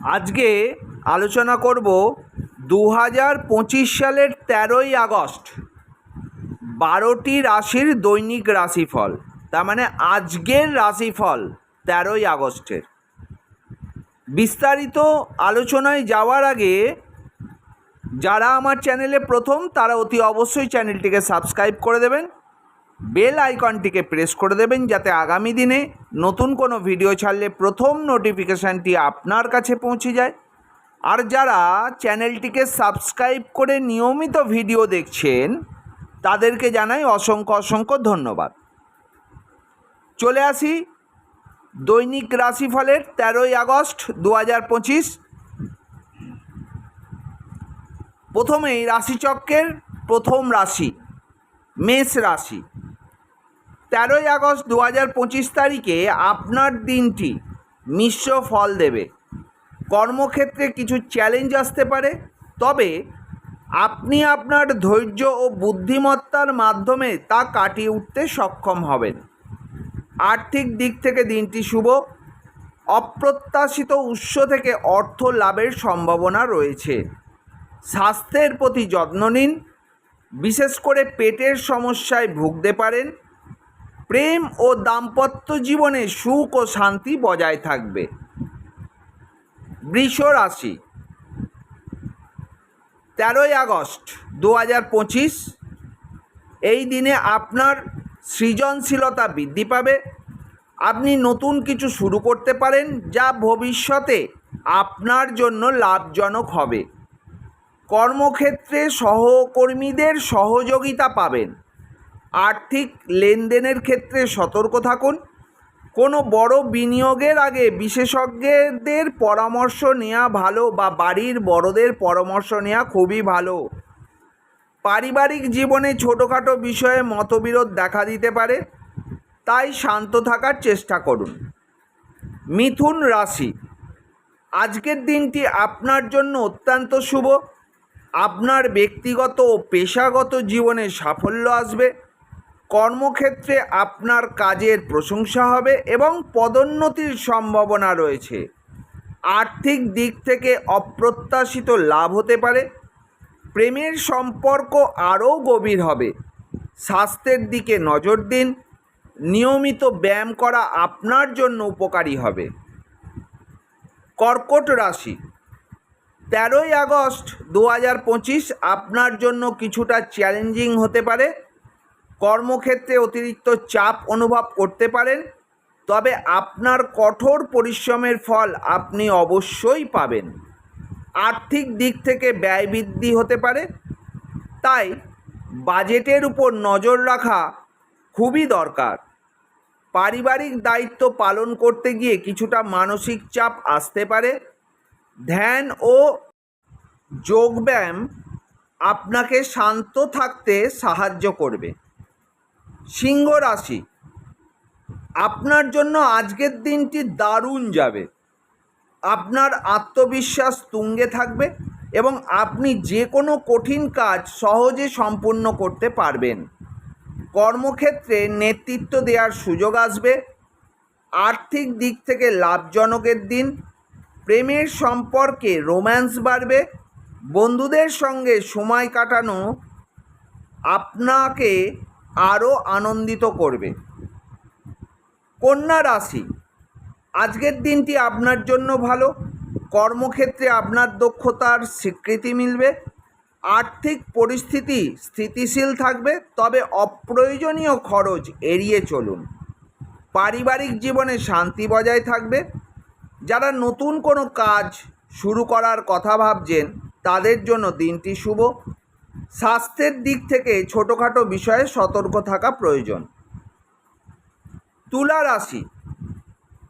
আজকে আলোচনা করব দু হাজার পঁচিশ সালের তেরোই আগস্ট। বারোটি রাশির দৈনিক রাশিফল, তার মানে আজকের রাশিফল তেরোই আগস্টের। বিস্তারিত আলোচনায় যাওয়ার আগে যারা আমার চ্যানেলে প্রথম, তারা অতি অবশ্যই চ্যানেলটিকে সাবস্ক্রাইব করে দেবেন। বেল আইকনটিকে প্রেস করে দেবেন যাতে আগামী দিনে নতুন কোনো ভিডিও ছাড়লে প্রথম নোটিফিকেশানটি আপনার কাছে পৌঁছে যায়। আর যারা চ্যানেলটিকে সাবস্ক্রাইব করে নিয়মিত ভিডিও দেখছেন, তাদেরকে জানাই অসংখ্য অসংখ্য ধন্যবাদ। চলে আসি দৈনিক রাশিফলের তেরোই আগস্ট দু হাজার পঁচিশ। প্রথমেই রাশিচক্রের প্রথম রাশি, মেষ রাশি। তেরোই আগস্ট দু হাজার পঁচিশ তারিখে আপনার দিনটি মিশ্র ফল দেবে। কর্মক্ষেত্রে কিছু চ্যালেঞ্জ আসতে পারে, তবে আপনি আপনার ধৈর্য ও বুদ্ধিমত্তার মাধ্যমে তা কাটিয়ে উঠতে সক্ষম হবেন। আর্থিক দিক থেকে দিনটি শুভ, অপ্রত্যাশিত উৎস থেকে অর্থ লাভের সম্ভাবনা রয়েছে। স্বাস্থ্যের প্রতি যত্ন নিন, বিশেষ করে পেটের সমস্যায় ভুগতে পারেন প্রেম ও দাম্পত্য জীবনে সুখ ও শান্তি বজায় থাকবে। বৃষ রাশি। তেরোই আগস্ট দু হাজার পঁচিশ, এই দিনে আপনার সৃজনশীলতা বৃদ্ধি পাবে। আপনি নতুন কিছু শুরু করতে পারেন যা ভবিষ্যতে আপনার জন্য লাভজনক হবে। কর্মক্ষেত্রে সহকর্মীদের সহযোগিতা পাবেন। আর্থিক লেনদেনের ক্ষেত্রে সতর্ক থাকুন। কোনো বড় বিনিয়োগের আগে বিশেষজ্ঞদের পরামর্শ নেওয়া ভালো বা বাড়ির বড়দের পরামর্শ নেওয়া খুবই ভালো। পারিবারিক জীবনে ছোটোখাটো বিষয়ে মতবিরোধ দেখা দিতে পারে, তাই শান্ত থাকার চেষ্টা করুন। মিথুন রাশি, আজকের দিনটি আপনার জন্য অত্যন্ত শুভ। আপনার ব্যক্তিগত ও পেশাগত জীবনে সাফল্য আসবে। কর্মক্ষেত্রে আপনার কাজের প্রশংসা হবে এবং পদোন্নতির সম্ভাবনা রয়েছে। আর্থিক দিক থেকে অপ্রত্যাশিত লাভ হতে পারে। প্রেমের সম্পর্ক আরও গভীর হবে। স্বাস্থ্যের দিকে নজর দিন। নিয়মিত ব্যায়াম করা আপনার জন্য উপকারী হবে। কর্কট রাশি। তেরোই আগস্ট দু হাজার পঁচিশ আপনার জন্য কিছুটা চ্যালেঞ্জিং হতে পারে। কর্মক্ষেত্রে অতিরিক্ত চাপ অনুভব করতে পারেন, তবে আপনার কঠোর পরিশ্রমের ফল আপনি অবশ্যই পাবেন। আর্থিক দিক থেকে ব্যয় বৃদ্ধি হতে পারে, তাই বাজেটের উপর নজর রাখা খুবই দরকার। পারিবারিক দায়িত্ব পালন করতে গিয়ে কিছুটা মানসিক চাপ আসতে পারে, ধ্যান ও যোগব্যায়াম আপনাকে শান্ত থাকতে সাহায্য করবে। সিংহ রাশি। আপনার জন্য আজকের দিনটি দারুণ যাবে। আপনার আত্মবিশ্বাস তুঙ্গে থাকবে এবং আপনি যে কোনো কঠিন কাজ সহজে সম্পূর্ণ করতে পারবেন। কর্মক্ষেত্রে নেতৃত্ব দেওয়ার সুযোগ আসবে। আর্থিক দিক থেকে লাভজনকের দিন। প্রেমের সম্পর্কে রোম্যান্স বাড়বে। বন্ধুদের সঙ্গে সময় কাটানো। আপনাকে আরও আনন্দিত করবে। কন্যা রাশি, আজকের দিনটি আপনার জন্য ভালো। কর্মক্ষেত্রে আপনার দক্ষতার স্বীকৃতি মিলবে। আর্থিক পরিস্থিতি স্থিতিশীল থাকবে, তবে অপ্রয়োজনীয় খরচ এড়িয়ে চলুন। পারিবারিক জীবনে শান্তি বজায় থাকবে। যারা নতুন কোনো কাজ শুরু করার কথা ভাবছেন, তাদের জন্য দিনটি শুভ। স্বাস্থ্যের দিক থেকে ছোটোখাটো বিষয়ে সতর্ক থাকা প্রয়োজন। তুলা রাশি,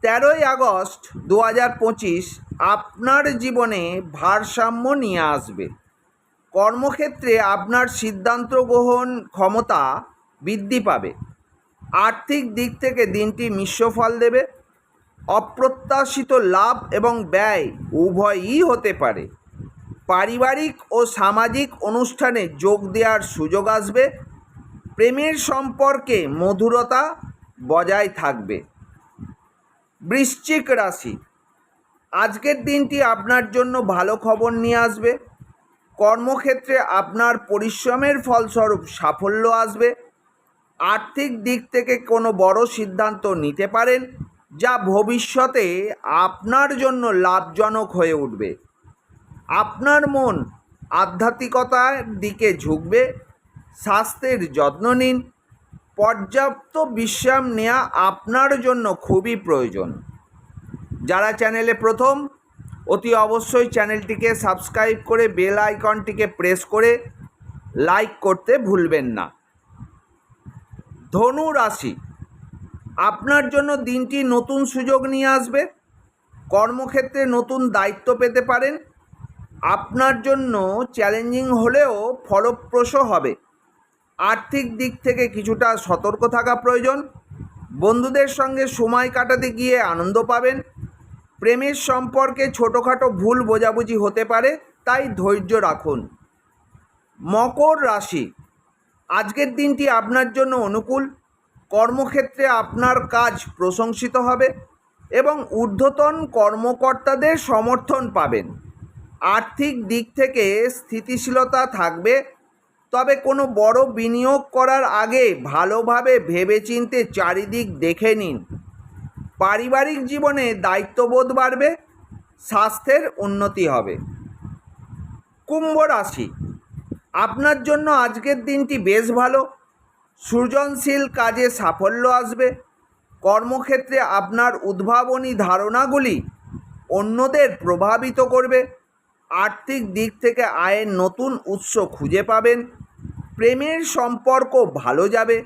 তেরোই আগস্ট দু হাজার পঁচিশ আপনার জীবনে ভারসাম্য নিয়ে আসবে। কর্মক্ষেত্রে আপনার সিদ্ধান্ত গ্রহণ ক্ষমতা বৃদ্ধি পাবে। আর্থিক দিক থেকে দিনটি মিশ্র ফল দেবে। অপ্রত্যাশিত লাভ এবং ব্যয় উভয়ই হতে পারে। পারিবারিক ও সামাজিক অনুষ্ঠানে যোগ দেওয়ার সুযোগ আসবে। প্রেমের সম্পর্কে মধুরতা বজায় থাকবে। বৃশ্চিক রাশি। আজকের দিনটি আপনার জন্য ভালো খবর নিয়ে আসবে। কর্মক্ষেত্রে আপনার পরিশ্রমের ফলস্বরূপ সাফল্য আসবে। আর্থিক দিক থেকে কোনো বড় সিদ্ধান্ত নিতে পারেন, যা ভবিষ্যতে আপনার জন্য লাভজনক হয়ে উঠবে। আপনার মন আধ্যাত্মিকতার দিকে ঝুঁকবে, স্বাস্থ্যের যত্ন নিন, পর্যাপ্ত বিশ্রাম নেওয়া আপনার জন্য খুবই প্রয়োজন। যারা চ্যানেলে প্রথম, অতি অবশ্যই চ্যানেলটিকে সাবস্ক্রাইব করে বেল আইকনটিকে প্রেস করে লাইক করতে ভুলবেন না। ধনু রাশি, আপনার জন্য দিনটি নতুন সুযোগ নিয়ে আসবে, কর্মক্ষেত্রে নতুন দায়িত্ব পেতে পারেন আপনার জন্য চ্যালেঞ্জিং হলেও ফলপ্রসূ হবে। আর্থিক দিক থেকে কিছুটা সতর্ক থাকা প্রয়োজন। বন্ধুদের সঙ্গে সময় কাটাতে গিয়ে আনন্দ পাবেন। প্রেমের সম্পর্কে ছোটোখাটো ভুল বোঝাবুঝি হতে পারে, তাই ধৈর্য রাখুন। মকর রাশি, আজকের দিনটি আপনার জন্য অনুকূল। কর্মক্ষেত্রে আপনার কাজ প্রশংসিত হবে এবং ঊর্ধ্বতন কর্মকর্তাদের সমর্থন পাবেন। আর্থিক দিক থেকে স্থিতিশীলতা থাকবে, তবে কোনো বড় বিনিয়োগ করার আগে ভালোভাবে ভেবেচিন্তে চারিদিক দেখে নিন। পারিবারিক জীবনে দায়িত্ববোধ বাড়বে, স্বাস্থ্যের উন্নতি হবে। কুম্ভ রাশি, আপনার জন্য আজকের দিনটি বেশ ভালো। সৃজনশীল কাজে সাফল্য আসবে। কর্মক্ষেত্রে আপনার উদ্ভাবনী ধারণাগুলি অন্যদের প্রভাবিত করবে। আর্থিক দিক থেকে আয়ের নতুন উৎস খুঁজে পাবেন। প্রেমের সম্পর্ক ভালো যাবে,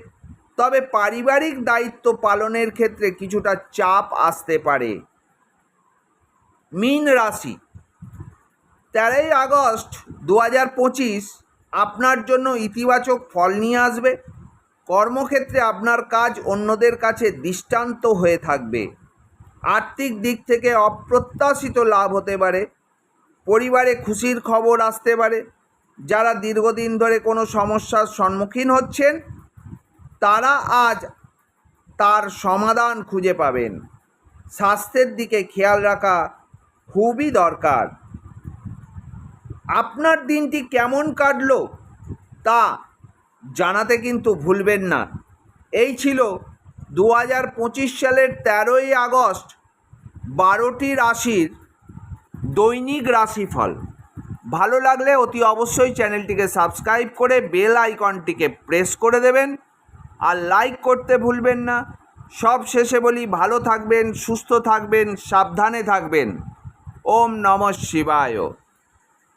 তবে পারিবারিক দায়িত্ব পালনের ক্ষেত্রে কিছুটা চাপ আসতে পারে। মীন রাশি, তেরোই আগস্ট দু হাজার পঁচিশ আপনার জন্য ইতিবাচক ফল নিয়ে আসবে। কর্মক্ষেত্রে আপনার কাজ অন্যদের কাছে দৃষ্টান্ত হয়ে থাকবে। আর্থিক দিক থেকে অপ্রত্যাশিত লাভ হতে পারে। পরিবারে খুশির খবর আসতে পারে। যারা দীর্ঘদিন ধরে কোনো সমস্যার সম্মুখীন হচ্ছেন, তারা আজ তার সমাধান খুঁজে পাবেন। স্বাস্থ্যের দিকে খেয়াল রাখা খুবই দরকার। আপনার দিনটি কেমন কাটলো তা জানাতে কিন্তু ভুলবেন না। এই ছিল দু হাজার পঁচিশ সালের তেরোই আগস্ট বারোটি রাশির দৈনিক রাশিফল। ভালো লাগলে অতি অবশ্যই চ্যানেলটিকে সাবস্ক্রাইব করে বেল আইকনটিকে প্রেস করে দেবেন। আর লাইক করতে ভুলবেন না। সব শেষে বলি, ভালো থাকবেন, সুস্থ থাকবেন, সাবধানে থাকবেন। ওম নম শিবায়।